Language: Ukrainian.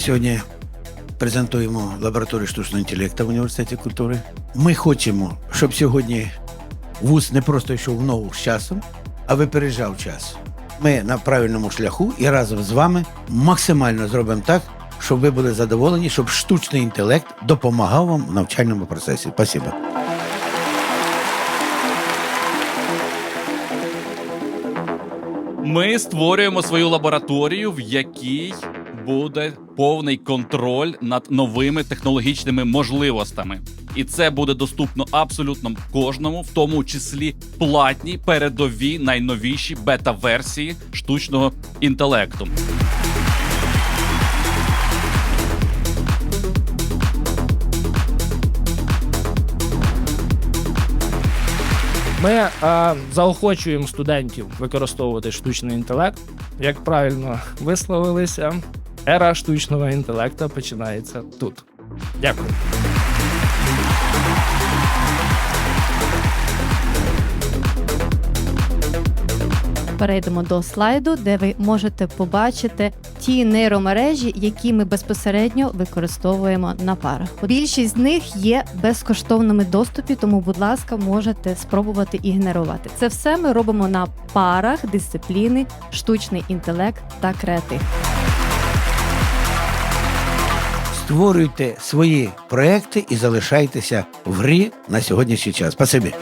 сьогодні презентуємо лабораторію штучного інтелекту в університеті культури. Ми хочемо, щоб сьогодні вуз не просто йшов в ногу з часом, а випереджав час. Ми на правильному шляху і разом з вами максимально зробимо так, щоб ви були задоволені, щоб штучний інтелект допомагав вам в навчальному процесі. Спасибо. Ми створюємо свою лабораторію, в якій буде повний контроль над новими технологічними можливостями. І це буде доступно абсолютно кожному, в тому числі платні передові найновіші бета-версії штучного інтелекту. Ми е, заохочуємо студентів використовувати штучний інтелект. Як правильно висловилися, ера штучного інтелекту починається тут. Дякую. Перейдемо до слайду, де ви можете побачити ті нейромережі, які ми безпосередньо використовуємо на парах. Більшість з них є в безкоштовному доступі, тому, будь ласка, можете спробувати і генерувати. Це все ми робимо на парах дисципліни, штучний інтелект та креатив. Створюйте свої проекти і залишайтеся в грі на сьогоднішній час. Спасибі.